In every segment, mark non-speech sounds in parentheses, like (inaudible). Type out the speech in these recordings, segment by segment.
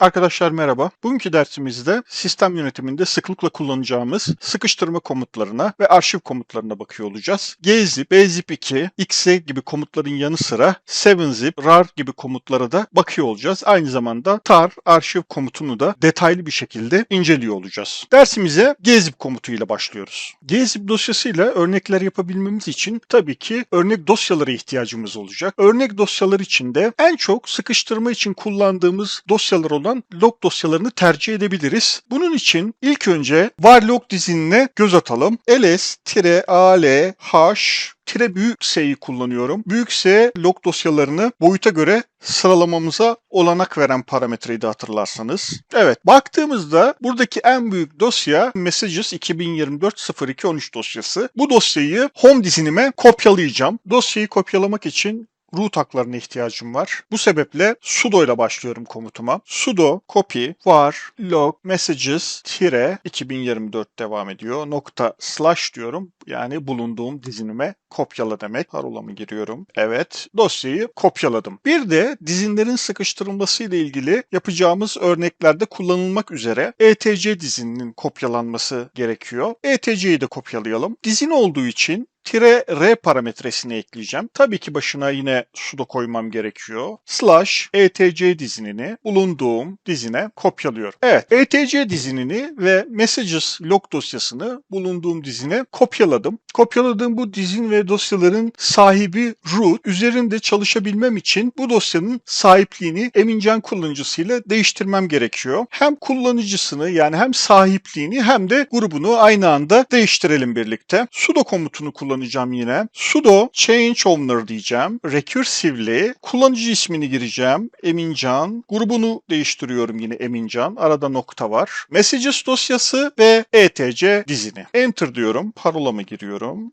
Arkadaşlar merhaba. Bugünkü dersimizde sistem yönetiminde sıklıkla kullanacağımız sıkıştırma komutlarına ve arşiv komutlarına bakıyor olacağız. gzip, bzip2, exe gibi komutların yanı sıra 7zip, rar gibi komutlara da bakıyor olacağız. Aynı zamanda tar, arşiv komutunu da detaylı bir şekilde inceliyor olacağız. Dersimize gzip komutuyla başlıyoruz. gzip dosyasıyla örnekler yapabilmemiz için tabii ki örnek dosyalara ihtiyacımız olacak. Örnek dosyalar içinde en çok sıkıştırma için kullandığımız dosyalar olan log dosyalarını tercih edebiliriz. Bunun için ilk önce var log dizinine göz atalım. ls-al h tire büyük S'yi kullanıyorum. Büyük S log dosyalarını boyuta göre sıralamamıza olanak veren parametreyi de hatırlarsanız. Evet baktığımızda buradaki en büyük dosya Messages 2024-02-13 dosyası. Bu dosyayı home dizinime kopyalayacağım. Dosyayı kopyalamak için root haklarına ihtiyacım var. Bu sebeple sudo ile başlıyorum komutuma. sudo copy var log messages tire 2024 devam ediyor. Nokta slash diyorum. Yani bulunduğum dizinime kopyala demek. Parola mı giriyorum? Evet. Dosyayı kopyaladım. Bir de dizinlerin sıkıştırılması ile ilgili yapacağımız örneklerde kullanılmak üzere etc dizinin kopyalanması gerekiyor. etc'yi de kopyalayalım. Dizin olduğu için tire r parametresini ekleyeceğim. Tabii ki başına yine sudo koymam gerekiyor. Slash etc dizinini bulunduğum dizine kopyalıyorum. Evet etc dizinini ve messages log dosyasını bulunduğum dizine kopyaladım. Kopyaladığım bu dizin ve dosyaların sahibi root. Üzerinde çalışabilmem için bu dosyanın sahipliğini Emincan kullanıcısıyla değiştirmem gerekiyor. Hem kullanıcısını yani hem sahipliğini hem de grubunu aynı anda değiştirelim birlikte. sudo komutunu kullanacağım yine. sudo change owner diyeceğim. Recursively kullanıcı ismini gireceğim. Emincan. Grubunu değiştiriyorum yine Emincan. Arada nokta var. Messages dosyası ve etc dizini. Enter diyorum. Parolamı giriyorum.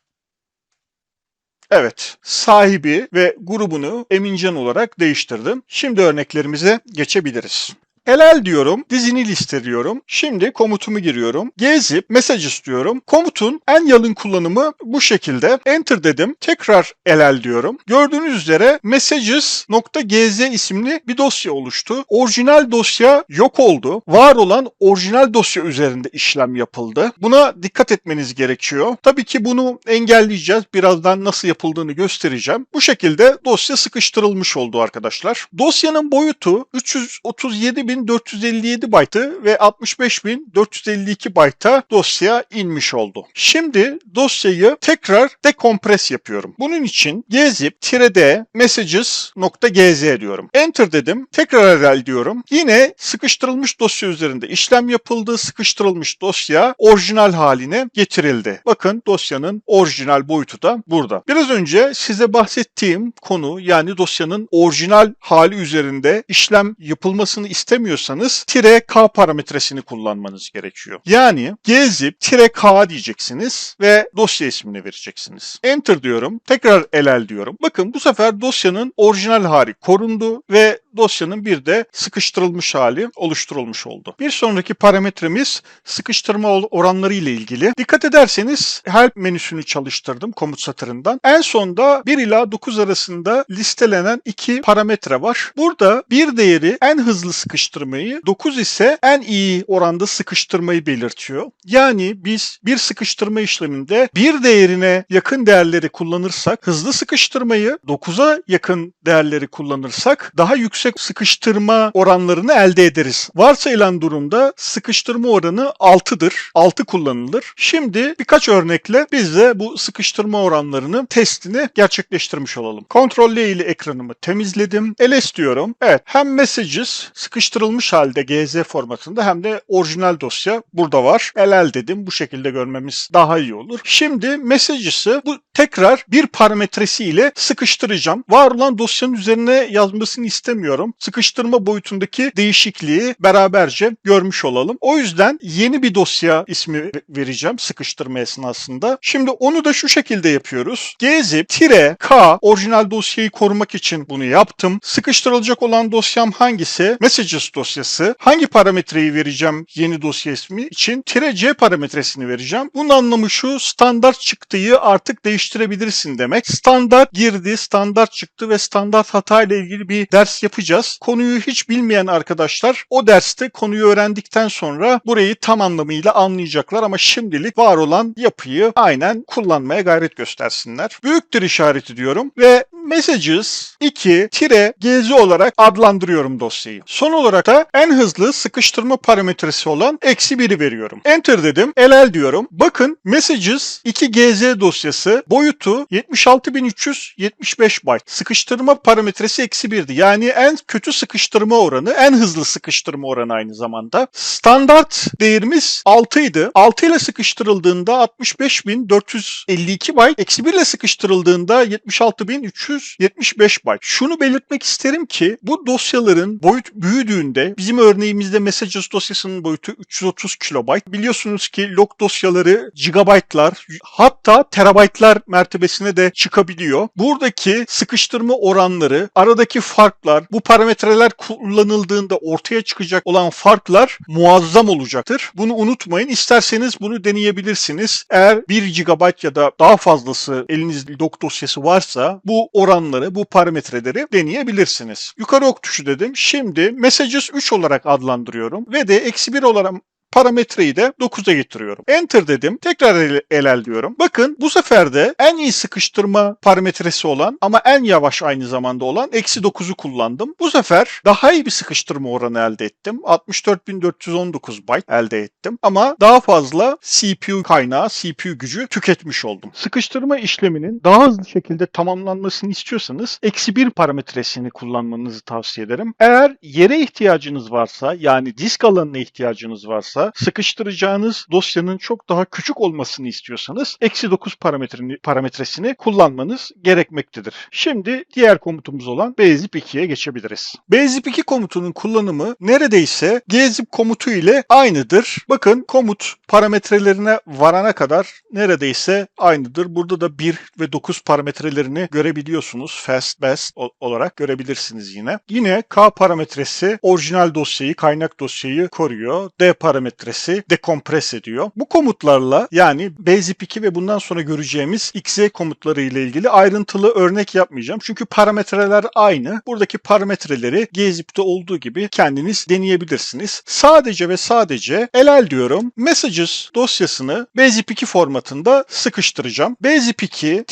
Evet, sahibi ve grubunu Emincan olarak değiştirdim. Şimdi örneklerimize geçebiliriz. LL diyorum, dizini listeliyorum. Şimdi komutumu giriyorum. Gzip, messages diyorum. Komutun en yalın kullanımı bu şekilde. Enter dedim. Tekrar LL diyorum. Gördüğünüz üzere messages.gz isimli bir dosya oluştu. Orijinal dosya yok oldu. Var olan orijinal dosya üzerinde işlem yapıldı. Buna dikkat etmeniz gerekiyor. Tabii ki bunu engelleyeceğiz. Birazdan nasıl yapıldığını göstereceğim. Bu şekilde dosya sıkıştırılmış oldu arkadaşlar. Dosyanın boyutu 337 6457 byte'ı ve 65452 byte'a dosya inmiş oldu. Şimdi dosyayı tekrar dekompres yapıyorum. Bunun için gzip-d messages.gz diyorum. Enter dedim. Tekrar rel diyorum. Yine sıkıştırılmış dosya üzerinde işlem yapıldı. Sıkıştırılmış dosya orijinal haline getirildi. Bakın dosyanın orijinal boyutu da burada. Biraz önce size bahsettiğim konu yani dosyanın orijinal hali üzerinde işlem yapılmasını istemiyorum istemiyorsanız tire k parametresini kullanmanız gerekiyor. Yani gzip tire k diyeceksiniz ve dosya ismini vereceksiniz. Enter diyorum. Tekrar ll diyorum. Bakın bu sefer dosyanın orijinal hali korundu ve dosyanın bir de sıkıştırılmış hali oluşturulmuş oldu. Bir sonraki parametremiz sıkıştırma oranları ile ilgili. Dikkat ederseniz help menüsünü çalıştırdım komut satırından. En sonda 1 ila 9 arasında listelenen iki parametre var. Burada bir değeri en hızlı sıkıştırmayı, 9 ise en iyi oranda sıkıştırmayı belirtiyor. Yani biz bir sıkıştırma işleminde bir değerine yakın değerleri kullanırsak hızlı sıkıştırmayı, 9'a yakın değerleri kullanırsak daha yüksek yüksek sıkıştırma oranlarını elde ederiz. Varsayılan durumda sıkıştırma oranı 6'dır. 6 kullanılır. Şimdi birkaç örnekle biz de bu sıkıştırma oranlarını testini gerçekleştirmiş olalım. Ctrl ile ekranımı temizledim. ls diyorum. Evet hem messages sıkıştırılmış halde gz formatında hem de orijinal dosya burada var. ll dedim. Bu şekilde görmemiz daha iyi olur. Şimdi messages'ı bu tekrar bir parametresi ile sıkıştıracağım. Var olan dosyanın üzerine yazmasını istemiyorum istemiyorum. Sıkıştırma boyutundaki değişikliği beraberce görmüş olalım. O yüzden yeni bir dosya ismi vereceğim sıkıştırma esnasında. Şimdi onu da şu şekilde yapıyoruz. gzip tire k orijinal dosyayı korumak için bunu yaptım. Sıkıştırılacak olan dosyam hangisi? Messages dosyası. Hangi parametreyi vereceğim yeni dosya ismi için? Tire c parametresini vereceğim. Bunun anlamı şu standart çıktıyı artık değiştirebilirsin demek. Standart girdi, standart çıktı ve standart hata ile ilgili bir ders yapacağım bakacağız. Konuyu hiç bilmeyen arkadaşlar o derste konuyu öğrendikten sonra burayı tam anlamıyla anlayacaklar ama şimdilik var olan yapıyı aynen kullanmaya gayret göstersinler. Büyüktür işareti diyorum ve messages 2 gz olarak adlandırıyorum dosyayı. Son olarak da en hızlı sıkıştırma parametresi olan eksi 1'i veriyorum. Enter dedim. LL diyorum. Bakın messages 2 gz dosyası boyutu 76375 byte. Sıkıştırma parametresi eksi 1'di. Yani en kötü sıkıştırma oranı, en hızlı sıkıştırma oranı aynı zamanda. Standart değerimiz 6 idi. 6 ile sıkıştırıldığında 65452 byte, eksi 1 ile sıkıştırıldığında 76375 byte. Şunu belirtmek isterim ki bu dosyaların boyut büyüdüğünde bizim örneğimizde messages dosyasının boyutu 330 kilobayt. Biliyorsunuz ki log dosyaları gigabaytlar hatta terabaytlar mertebesine de çıkabiliyor. Buradaki sıkıştırma oranları, aradaki farklar, bu parametreler kullanıldığında ortaya çıkacak olan farklar muazzam olacaktır. Bunu unutmayın. İsterseniz bunu deneyebilirsiniz. Eğer 1 GB ya da daha fazlası elinizde log dosyası varsa bu oranları, bu parametreleri deneyebilirsiniz. Yukarı ok tuşu dedim. Şimdi messages 3 olarak adlandırıyorum ve de eksi 1 olarak parametreyi de 9'a getiriyorum. Enter dedim. Tekrar el, el el diyorum. Bakın bu sefer de en iyi sıkıştırma parametresi olan ama en yavaş aynı zamanda olan eksi 9'u kullandım. Bu sefer daha iyi bir sıkıştırma oranı elde ettim. 64419 byte elde ettim. Ama daha fazla CPU kaynağı, CPU gücü tüketmiş oldum. Sıkıştırma işleminin daha hızlı şekilde tamamlanmasını istiyorsanız eksi 1 parametresini kullanmanızı tavsiye ederim. Eğer yere ihtiyacınız varsa yani disk alanına ihtiyacınız varsa sıkıştıracağınız dosyanın çok daha küçük olmasını istiyorsanız eksi 9 parametresini, parametresini kullanmanız gerekmektedir. Şimdi diğer komutumuz olan bzip 2'ye geçebiliriz. bzip 2 komutunun kullanımı neredeyse gzip komutu ile aynıdır. Bakın komut parametrelerine varana kadar neredeyse aynıdır. Burada da 1 ve 9 parametrelerini görebiliyorsunuz. Fast best olarak görebilirsiniz yine. Yine K parametresi orijinal dosyayı, kaynak dosyayı koruyor. D parametresi dekompres ediyor. Bu komutlarla yani bzip 2 ve bundan sonra göreceğimiz exe komutları ile ilgili ayrıntılı örnek yapmayacağım. Çünkü parametreler aynı. Buradaki parametreleri gzip'te olduğu gibi kendiniz deneyebilirsiniz. Sadece ve sadece ll diyorum. Messages dosyasını bzip 2 formatında sıkıştıracağım. bzip 2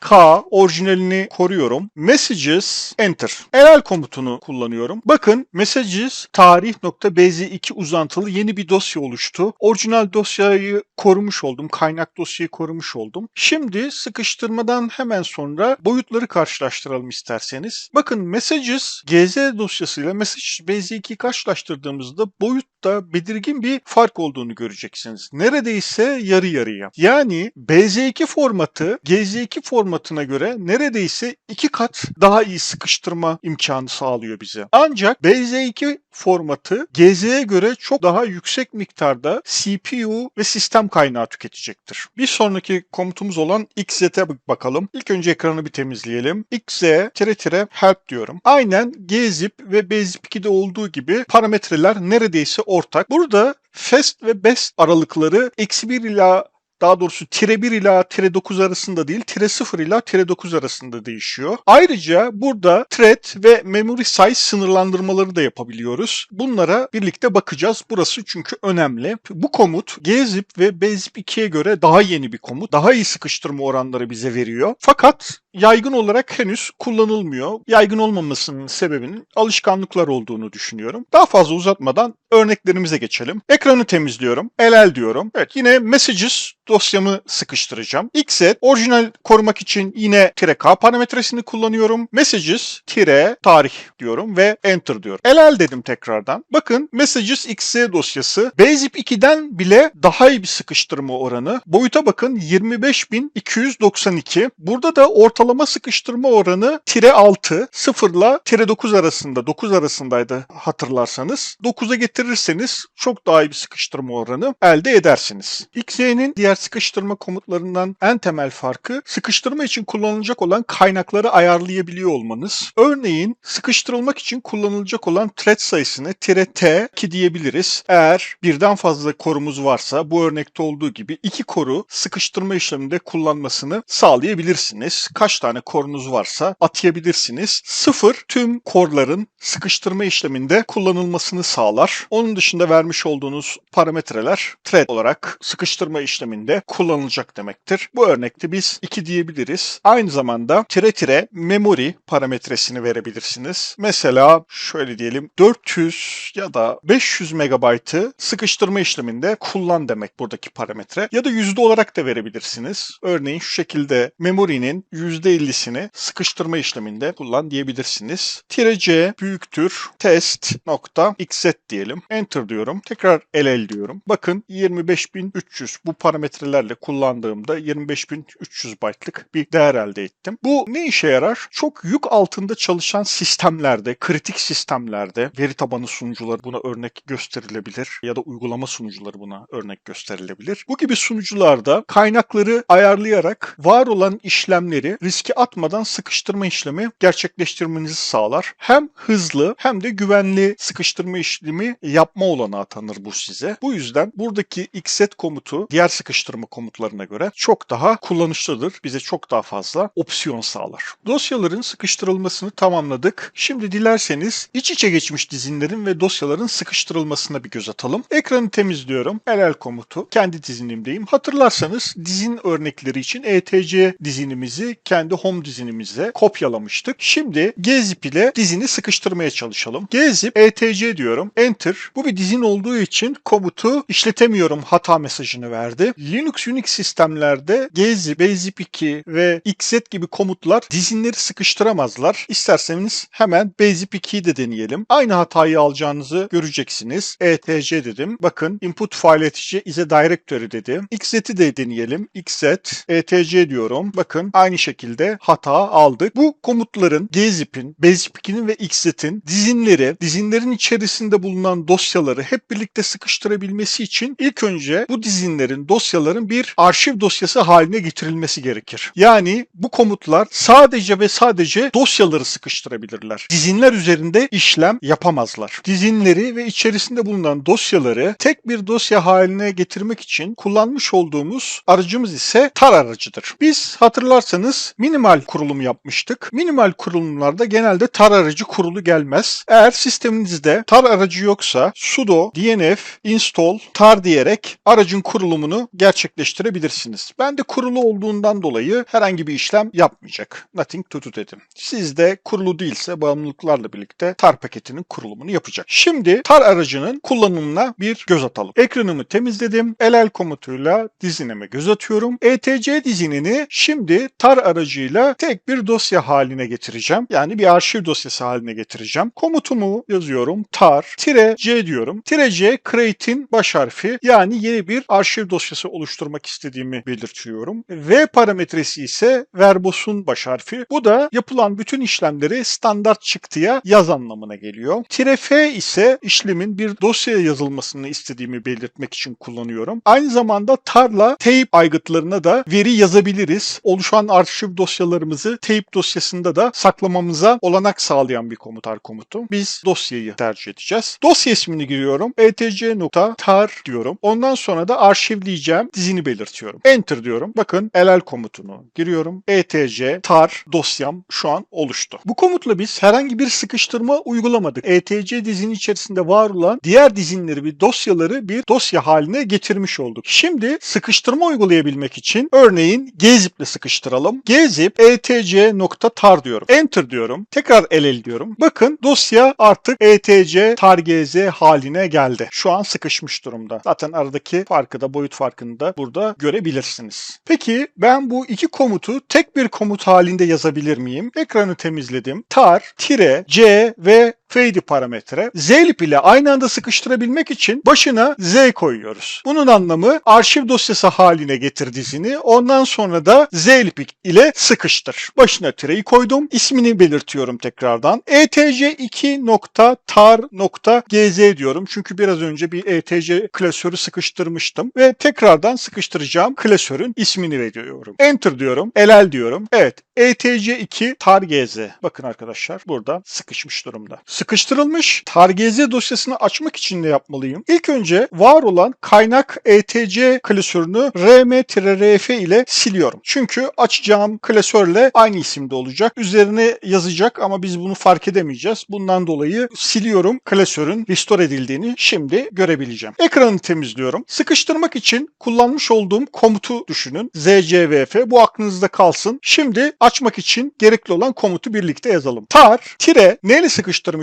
k orijinalini koruyorum. Messages enter. ll komutunu kullanıyorum. Bakın messages tarih.bz2 uzantılı yeni bir dosya oluştu. Orijinal dosyayı korumuş oldum. Kaynak dosyayı korumuş oldum. Şimdi sıkıştırmadan hemen sonra boyutları karşılaştıralım isterseniz. Bakın messages gz dosyasıyla messages bz2'yi karşılaştırdığımızda boyutta belirgin bir fark olduğunu göreceksiniz. Neredeyse yarı yarıya. Yani bz2 formatı gz2 formatına göre neredeyse iki kat daha iyi sıkıştırma imkanı sağlıyor bize. Ancak bz2 formatı GZ'ye göre çok daha yüksek miktarda CPU ve sistem kaynağı tüketecektir. Bir sonraki komutumuz olan xz'e bakalım. İlk önce ekranı bir temizleyelim. xz-help diyorum. Aynen gzip ve bzip2'de olduğu gibi parametreler neredeyse ortak. Burada fast ve best aralıkları eksi 1 ila daha doğrusu tire 1 ila tire 9 arasında değil, tire 0 ila tire 9 arasında değişiyor. Ayrıca burada thread ve memory size sınırlandırmaları da yapabiliyoruz. Bunlara birlikte bakacağız. Burası çünkü önemli. Bu komut gzip ve bzip 2'ye göre daha yeni bir komut. Daha iyi sıkıştırma oranları bize veriyor. Fakat yaygın olarak henüz kullanılmıyor. Yaygın olmamasının sebebinin alışkanlıklar olduğunu düşünüyorum. Daha fazla uzatmadan örneklerimize geçelim. Ekranı temizliyorum. LL diyorum. Evet yine messages dosyamı sıkıştıracağım. Xset orijinal korumak için yine tire K parametresini kullanıyorum. Messages tire tarih diyorum ve enter diyorum. LL dedim tekrardan. Bakın messages XZ dosyası Bzip 2'den bile daha iyi bir sıkıştırma oranı. Boyuta bakın 25292. Burada da ortalama sıkıştırma oranı tire 6 0 ile tire 9 arasında 9 arasındaydı hatırlarsanız. 9'a getirirseniz çok daha iyi bir sıkıştırma oranı elde edersiniz. XZ'nin diğer sıkıştırma komutlarından en temel farkı sıkıştırma için kullanılacak olan kaynakları ayarlayabiliyor olmanız. Örneğin sıkıştırılmak için kullanılacak olan thread sayısını tire t ki diyebiliriz. Eğer birden fazla korumuz varsa bu örnekte olduğu gibi iki koru sıkıştırma işleminde kullanmasını sağlayabilirsiniz. Kaç kaç tane korunuz varsa atayabilirsiniz. Sıfır tüm korların sıkıştırma işleminde kullanılmasını sağlar. Onun dışında vermiş olduğunuz parametreler thread olarak sıkıştırma işleminde kullanılacak demektir. Bu örnekte biz 2 diyebiliriz. Aynı zamanda tire tire memory parametresini verebilirsiniz. Mesela şöyle diyelim 400 ya da 500 megabaytı sıkıştırma işleminde kullan demek buradaki parametre. Ya da yüzde olarak da verebilirsiniz. Örneğin şu şekilde memory'nin %50'sini sıkıştırma işleminde kullan diyebilirsiniz. Tire c büyüktür test nokta xz diyelim. Enter diyorum. Tekrar ll diyorum. Bakın 25300 bu parametrelerle kullandığımda 25300 byte'lık bir değer elde ettim. Bu ne işe yarar? Çok yük altında çalışan sistemlerde, kritik sistemlerde veri tabanı sunucuları buna örnek gösterilebilir ya da uygulama sunucuları buna örnek gösterilebilir. Bu gibi sunucularda kaynakları ayarlayarak var olan işlemleri riske atmadan sıkıştırma işlemi gerçekleştirmenizi sağlar. Hem hızlı hem de güvenli sıkıştırma işlemi yapma olanağı tanır bu size. Bu yüzden buradaki xset komutu diğer sıkıştırma komutlarına göre çok daha kullanışlıdır. Bize çok daha fazla opsiyon sağlar. Dosyaların sıkıştırılmasını tamamladık. Şimdi dilerseniz iç içe geçmiş dizinlerin ve dosyaların sıkıştırılmasına bir göz atalım. Ekranı temizliyorum. ll komutu kendi dizinimdeyim. Hatırlarsanız dizin örnekleri için etc dizinimizi kendi home dizinimize kopyalamıştık. Şimdi gzip ile dizini sıkıştırmaya çalışalım. gzip etc diyorum. Enter. Bu bir dizin olduğu için komutu işletemiyorum hata mesajını verdi. Linux Unix sistemlerde gzip, bzip2 ve xset gibi komutlar dizinleri sıkıştıramazlar. İsterseniz hemen bzip2'yi de deneyelim. Aynı hatayı alacağınızı göreceksiniz. etc dedim. Bakın input file etici is a directory dedi. xzet'i de deneyelim. xset etc diyorum. Bakın aynı şekilde hata aldık. Bu komutların gzip'in, bzip2'nin ve xzet'in dizinleri, dizinlerin içerisinde bulunan dosyaları hep birlikte sıkıştırabilmesi için ilk önce bu dizinlerin, dosyaların bir arşiv dosyası haline getirilmesi gerekir. Yani bu komutlar sadece ve sadece dosyaları sıkıştırabilirler. Dizinler üzerinde işlem yapamazlar. Dizinleri ve içerisinde bulunan dosyaları tek bir dosya haline getirmek için kullanmış olduğumuz aracımız ise tar aracıdır. Biz hatırlarsanız minimal kurulum yapmıştık. Minimal kurulumlarda genelde tar aracı kurulu gelmez. Eğer sisteminizde tar aracı yoksa sudo dnf install tar diyerek aracın kurulumunu gerçekleştirebilirsiniz. Ben de kurulu olduğundan dolayı herhangi bir işlem yapmayacak. Nothing to do dedim. Sizde kurulu değilse bağımlılıklarla birlikte tar paketinin kurulumunu yapacak. Şimdi tar aracının kullanımına bir göz atalım. Ekranımı temizledim. ll komutuyla dizinime göz atıyorum. etc dizinini şimdi tar aracıyla tek bir dosya haline getireceğim. Yani bir arşiv dosyası haline getireceğim. Komutumu yazıyorum. tar -c diyorum. Tire -c create'in baş harfi yani yeni bir arşiv dosyası oluşturmak istediğimi belirtiyorum. V parametresi ise verbos'un baş harfi. Bu da yapılan bütün işlemleri standart çıktıya yaz anlamına geliyor. Tire F ise işlemin bir dosyaya yazılmasını istediğimi belirtmek için kullanıyorum. Aynı zamanda tarla tape aygıtlarına da veri yazabiliriz. Oluşan arşiv dosyalarımızı tape dosyasında da saklamamıza olanak sağlayan bir komutar komutu. Biz dosyayı tercih edeceğiz. Dosya ismini giriyorum. etc.tar diyorum. Ondan sonra da arşivleyeceğim dizini belirtiyorum. Enter diyorum. Bakın ll komutunu giriyorum. etc tar dosyam şu an oluştu. Bu komutla biz herhangi bir sıkıştırma uygulamadık. etc dizinin içerisinde var olan diğer dizinleri bir dosyaları bir dosya haline getirmiş olduk. Şimdi sıkıştırma uygulayabilmek için örneğin gzip ile sıkıştıralım. Gzip etc.tar diyorum. Enter diyorum. Tekrar ll diyorum. Bakın dosya artık etc targz haline geldi. Şu an sıkışmış durumda. Zaten aradaki farkı da boyut farkını da burada görebilirsiniz. Peki ben bu iki komutu tek bir komut halinde yazabilir miyim? Ekranı temizledim. tar, tire, c ve fade parametre. Zlib ile aynı anda sıkıştırabilmek için başına z koyuyoruz. Bunun anlamı arşiv dosyası haline getir dizini. Ondan sonra da zlib ile sıkıştır. Başına tireyi koydum. İsmini belirtiyorum tekrardan. etc2.tar.gz diyorum. Çünkü biraz önce bir etc klasörü sıkıştırmıştım ve tekrardan sıkıştıracağım klasörün ismini veriyorum. Enter diyorum. ll diyorum. Evet. etc2 tar.gz. Bakın arkadaşlar burada sıkışmış durumda. Sıkıştırılmış targz dosyasını açmak için ne yapmalıyım? İlk önce var olan kaynak etc klasörünü rm-rf ile siliyorum. Çünkü açacağım klasörle aynı isimde olacak. Üzerine yazacak ama biz bunu fark edemeyeceğiz. Bundan dolayı siliyorum. Klasörün restore edildiğini şimdi görebileceğim. Ekranı temizliyorum. Sıkıştırmak için kullanmış olduğum komutu düşünün. zcvf bu aklınızda kalsın. Şimdi açmak için gerekli olan komutu birlikte yazalım. tar tire neyle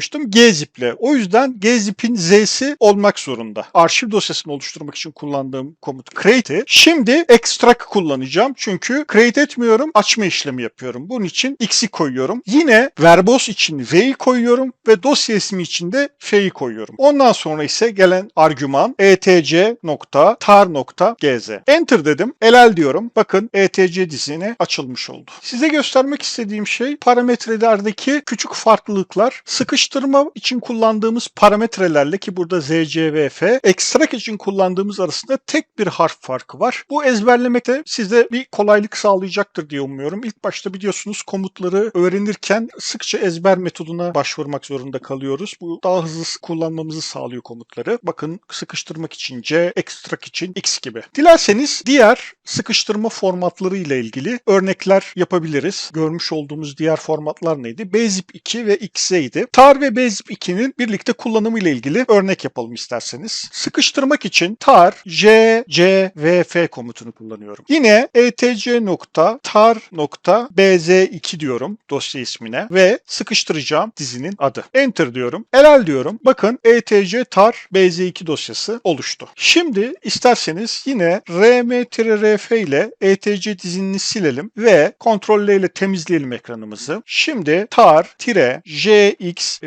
sıkıştırmıştım? gzip'le. O yüzden gzip'in z'si olmak zorunda. Arşiv dosyasını oluşturmak için kullandığım komut create'i. Şimdi extract kullanacağım. Çünkü create etmiyorum. Açma işlemi yapıyorum. Bunun için x'i koyuyorum. Yine verbose için v'yi koyuyorum ve dosya ismi için de f'yi koyuyorum. Ondan sonra ise gelen argüman etc.tar.gz. Enter dedim. LL diyorum. Bakın etc dizine açılmış oldu. Size göstermek istediğim şey parametrelerdeki küçük farklılıklar. Sıkıştırma için kullandığımız parametrelerle ki burada ZCVF, extract için kullandığımız arasında tek bir harf farkı var. Bu ezberlemekte size bir kolaylık sağlayacaktır diye umuyorum. İlk başta biliyorsunuz komutları öğrenirken sıkça ezber metoduna başvurmak zorunda kalıyoruz. Bu daha hızlı kullanmamızı sağlıyor komutları. Bakın sıkıştırmak için C, extract için X gibi. Dilerseniz diğer sıkıştırma formatları ile ilgili örnekler yapabiliriz. Görmüş olduğumuz diğer formatlar neydi? Bzip 2 ve XZ'ydi. Tar ve Bzip 2'nin birlikte kullanımı ile ilgili örnek yapalım isterseniz. Sıkıştırmak için tar, c, c, v, f komutunu kullanıyorum. Yine etc.tar.bz2 diyorum dosya ismine ve sıkıştıracağım dizinin adı. Enter diyorum. LL diyorum. Bakın etc tar bz2 dosyası oluştu. Şimdi isterseniz yine rm-rf ile etc dizinini silelim ve kontrolle ile temizleyelim ekranımızı. Şimdi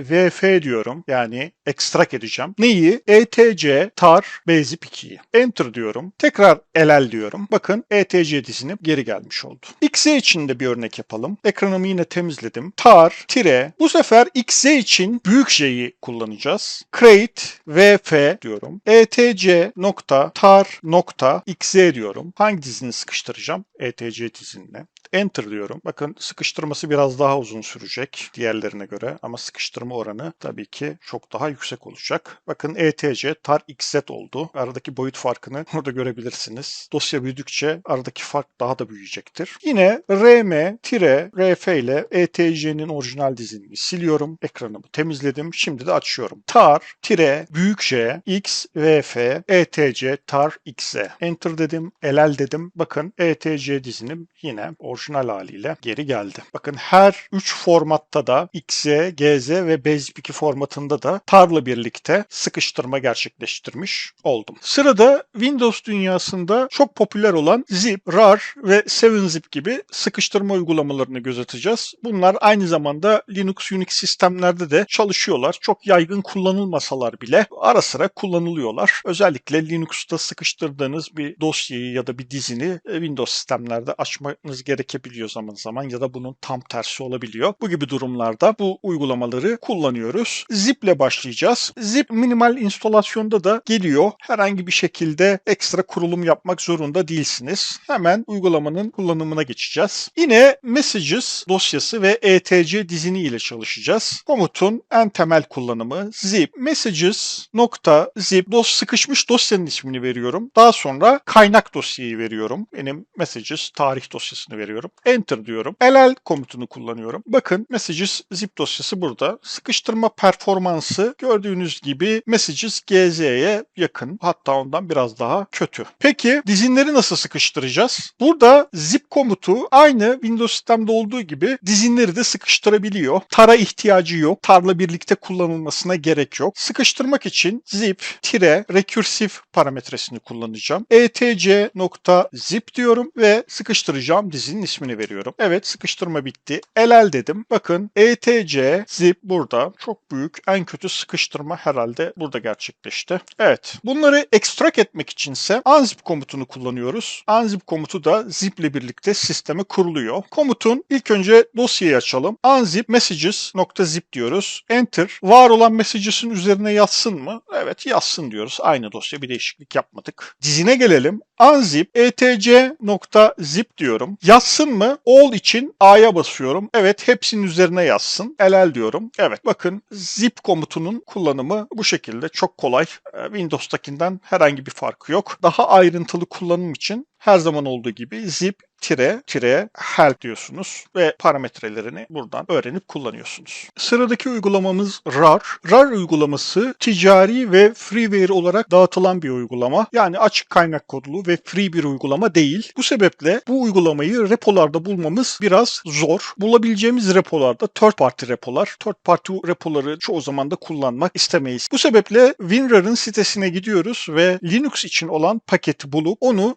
tar-jxvf diyorum. Yani extract edeceğim. Neyi? etc tar bzip 2'yi. Enter diyorum. Tekrar ll diyorum. Bakın etc dizini geri gelmiş oldu. xz için de bir örnek yapalım. Ekranımı yine temizledim. tar tire bu sefer xz için büyük J'yi kullanacağız. create vf diyorum. etc nokta tar nokta xz diyorum. Hangi dizini sıkıştıracağım? etc dizinine. Enter diyorum. Bakın sıkıştırması biraz daha uzun sürecek diğerlerine göre ama sıkıştırma oranı tabii ki çok daha yüksek olacak. Bakın ETC tar xz oldu. Aradaki boyut farkını (laughs) burada görebilirsiniz. Dosya büyüdükçe aradaki fark daha da büyüyecektir. Yine rm-rf ile ETC'nin orijinal dizinini siliyorum. Ekranımı temizledim. Şimdi de açıyorum. tar tire büyük J x vf ETC tar xz. Enter dedim. ll dedim. Bakın ETC dizinim yine orijinal haliyle geri geldi. Bakın her 3 formatta da XZ, GZ ve Basic2 formatında da tarla birlikte sıkıştırma gerçekleştirmiş oldum. Sırada Windows dünyasında çok popüler olan Zip, RAR ve 7zip gibi sıkıştırma uygulamalarını gözeteceğiz. Bunlar aynı zamanda Linux, Unix sistemlerde de çalışıyorlar. Çok yaygın kullanılmasalar bile ara sıra kullanılıyorlar. Özellikle Linux'ta sıkıştırdığınız bir dosyayı ya da bir dizini e, Windows sistemlerde açmanız gerekebiliyor zaman zaman ya da bunun tam tersi olabiliyor. Bu gibi durumlarda bu uygulamaları kullanıyoruz. Zip ile başlayacağız. Zip minimal instalasyonda da geliyor. Herhangi bir şekilde ekstra kurulum yapmak zorunda değilsiniz. Hemen uygulamanın kullanımına geçeceğiz. Yine messages dosyası ve etc dizini ile çalışacağız. Komutun en temel kullanımı zip messages nokta zip dos sıkışmış dosyanın ismini veriyorum. Daha sonra kaynak dosyayı veriyorum. Benim messages tarih dosyasını veriyorum. Enter diyorum. ll komutunu kullanıyorum. Bakın messages zip dosyası burada. Sıkıştırma performansı gördüğünüz gibi messages gz'ye yakın. Hatta ondan biraz daha kötü. Peki dizinleri nasıl sıkıştıracağız? Burada zip komutu aynı Windows sistemde olduğu gibi dizinleri de sıkıştırabiliyor. Tara ihtiyacı yok. Tarla birlikte kullanılmasına gerek yok. Sıkıştırmak için zip tire recursive parametresini kullanacağım. etc.zip diyorum ve sıkıştıracağım dizinin ismini veriyorum. Evet sıkıştırma bitti. LL dedim. Bakın etc zip burada. Çok büyük. En kötü sıkıştırma herhalde burada gerçekleşti. Evet. Bunları extract etmek içinse unzip komutunu kullanıyoruz. Unzip komutu da zip ile birlikte sisteme kuruluyor. Komutun ilk önce dosyayı açalım. Unzip messages.zip diyoruz. Enter. Var olan messages'ın üzerine yazsın mı? Evet yazsın diyoruz. Aynı dosya bir değişiklik yapmadık. Dizine gelelim. Unzip etc.zip diyorum. Yazsın mı? All için A'ya basıyorum. Evet hepsinin üzerine yazsın. LL diyorum. Evet bakın zip komutunun kullanımı bu şekilde çok kolay. Ee, Windows'takinden herhangi bir farkı yok. Daha ayrıntılı kullanım için her zaman olduğu gibi zip tire tire help diyorsunuz ve parametrelerini buradan öğrenip kullanıyorsunuz. Sıradaki uygulamamız RAR. RAR uygulaması ticari ve freeware olarak dağıtılan bir uygulama. Yani açık kaynak kodlu ve free bir uygulama değil. Bu sebeple bu uygulamayı repolarda bulmamız biraz zor. Bulabileceğimiz repolarda third party repolar. Third party repoları çoğu zaman da kullanmak istemeyiz. Bu sebeple WinRAR'ın sitesine gidiyoruz ve Linux için olan paketi bulup onu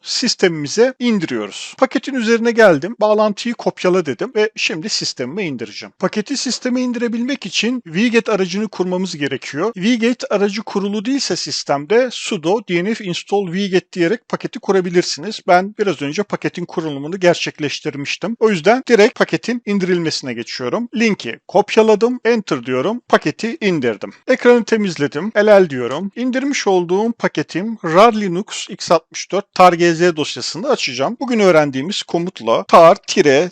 sistemimize indiriyoruz. Paketin üzerine geldim. Bağlantıyı kopyala dedim ve şimdi sistemime indireceğim. Paketi sisteme indirebilmek için wget aracını kurmamız gerekiyor. Wget aracı kurulu değilse sistemde sudo dnf install wget diyerek paketi kurabilirsiniz. Ben biraz önce paketin kurulumunu gerçekleştirmiştim. O yüzden direkt paketin indirilmesine geçiyorum. Linki kopyaladım, enter diyorum, paketi indirdim. Ekranı temizledim, ll diyorum. İndirmiş olduğum paketim rar linux x64 targz dosyasını açacağım. Bugün öğrendiğimiz komutla tar-zxvf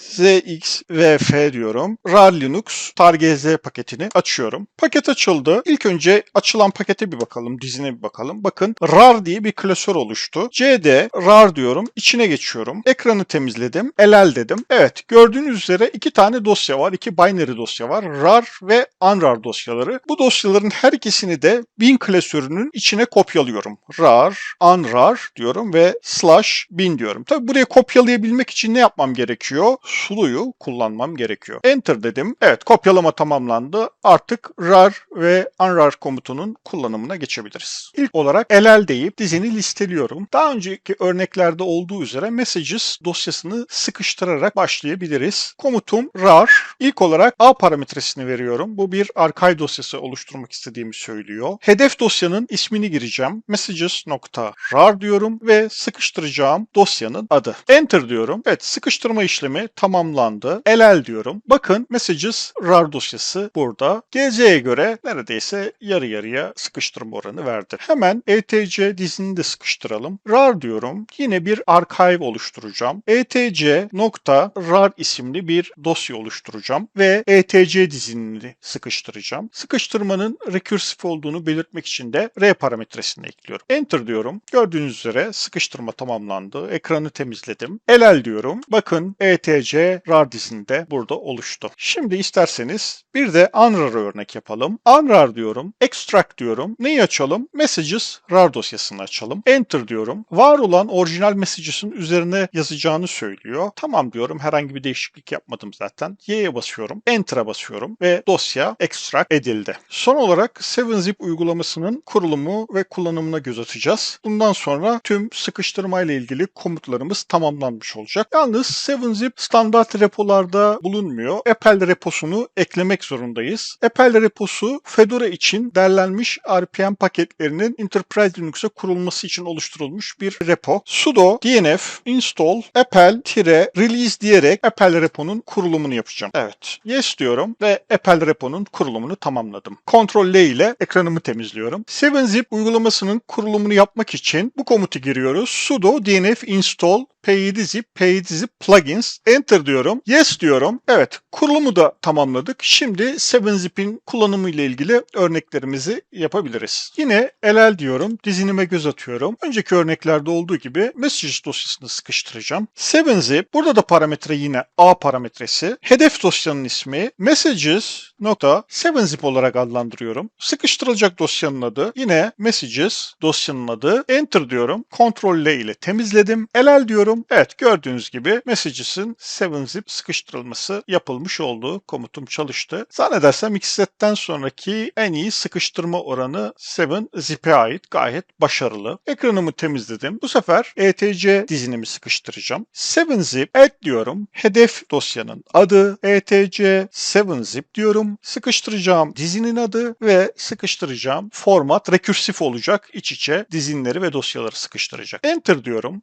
diyorum. rar linux targz paketini açıyorum. Paket açıldı. İlk önce açılan pakete bir bakalım, dizine bir bakalım. Bakın rar diye bir klasör oluştu. cd rar diyorum. İçine geçiyorum. Ekranı temizledim. ll dedim. Evet gördüğünüz üzere iki tane dosya var. iki binary dosya var. rar ve unrar dosyaları. Bu dosyaların her ikisini de bin klasörünün içine kopyalıyorum. rar, unrar diyorum ve slash bin diyorum. Tabi buraya kopyalayabilmek için ne yapmam gerekiyor? Sulu'yu kullanmam gerekiyor. Enter dedim. Evet kopyalama tamamlandı. Artık rar ve unrar komutunun kullanımına geçebiliriz. İlk olarak ll deyip dizini listeliyorum. Daha önceki örneklerde olduğu üzere messages dosyasını sıkıştırarak başlayabiliriz. Komutum rar. İlk olarak a parametresini veriyorum. Bu bir archive dosyası oluşturmak istediğimi söylüyor. Hedef dosyanın ismini gireceğim. messages.rar diyorum ve sıkıştıracağım dosyanın adı. Enter diyorum. Evet sıkıştırma işlemi tamamlandı. ll diyorum. Bakın messages rar dosyası burada. GZ'ye göre neredeyse yarı yarıya sıkıştırma oranı verdi. Hemen etc dizini de sıkıştıralım. rar diyorum. Yine bir archive oluşturacağım. etc nokta rar isimli bir dosya oluşturacağım ve etc dizinini sıkıştıracağım. Sıkıştırmanın recursive olduğunu belirtmek için de r parametresini ekliyorum. Enter diyorum. Gördüğünüz üzere sıkıştırma tamamlandı. Ekranı temizledim. ll diyorum. Bakın etc rar dizinde burada oluştu. Şimdi isterseniz bir de unrar örnek yapalım. Unrar diyorum. Extract diyorum. Neyi açalım? Messages rar dosyasını açalım. Enter diyorum. Var olan orijinal messages'ın üzerine yazacağını söylüyor. Tamam diyorum. Herhangi bir değişiklik yapmadım zaten. Y'ye basıyorum. Enter'a basıyorum ve dosya extract edildi. Son olarak 7zip uygulamasının kurulumu ve kullanımına göz atacağız. Bundan sonra tüm sıkıştırma ile ilgili komutlarımız tamamlanmış olacak. Yalnız 7zip standart repolarda bulunmuyor. Apple reposunu eklemek zorundayız. Apple reposu Fedora için derlenmiş RPM paketlerinin Enterprise Linux'a kurulması için oluşturulmuş bir repo. sudo dnf install apple-release diyerek Apple reponun kurulumunu yapacağım. Evet. Yes diyorum ve Apple reponun kurulumunu tamamladım. Ctrl L ile ekranımı temizliyorum. 7zip uygulamasının kurulumunu yapmak için bu komutu giriyoruz. sudo dnf install p7zip, p7zip plugins. Enter diyorum. Yes diyorum. Evet. Kurulumu da tamamladık. Şimdi 7zip'in kullanımı ile ilgili örneklerimizi yapabiliriz. Yine ll diyorum. Dizinime göz atıyorum. Önceki örneklerde olduğu gibi messages dosyasını sıkıştıracağım. 7zip. Burada da parametre yine a parametresi. Hedef dosyanın ismi messages nokta 7zip olarak adlandırıyorum. Sıkıştırılacak dosyanın adı yine messages dosyanın adı. Enter diyorum. Ctrl L ile temizledim. Ll diyorum. Evet gördüğünüz gibi messages'in 7zip sıkıştırılması yapılmış oldu. Komutum çalıştı. Zannedersem Xset'ten sonraki en iyi sıkıştırma oranı 7zip'e ait. Gayet başarılı. Ekranımı temizledim. Bu sefer etc dizinimi sıkıştıracağım. 7zip add diyorum. Hedef dosyanın adı etc 7zip diyorum. Sıkıştıracağım dizinin adı ve sıkıştıracağım format rekursif olacak. İç içe dizinleri ve dosyaları sıkıştıracak. Enter diyorum.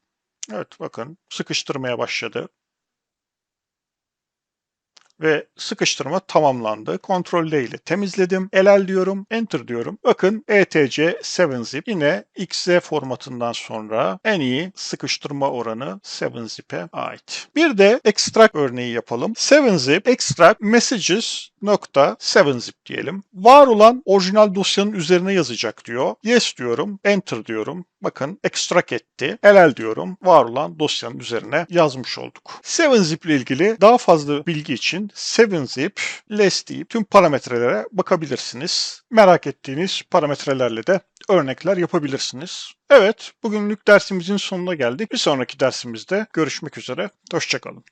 Evet bakın sıkıştırmaya başladı. ve sıkıştırma tamamlandı. Ctrl D ile temizledim. LL diyorum. Enter diyorum. Bakın ETC 7-zip yine XZ formatından sonra en iyi sıkıştırma oranı 7-zip'e ait. Bir de extract örneği yapalım. 7-zip extract messages nokta 7-zip diyelim. Var olan orijinal dosyanın üzerine yazacak diyor. Yes diyorum. Enter diyorum. Bakın extract etti. LL diyorum. Var olan dosyanın üzerine yazmış olduk. 7-zip ile ilgili daha fazla bilgi için 7-zip less deyip tüm parametrelere bakabilirsiniz. Merak ettiğiniz parametrelerle de örnekler yapabilirsiniz. Evet, bugünlük dersimizin sonuna geldik. Bir sonraki dersimizde görüşmek üzere. Hoşçakalın.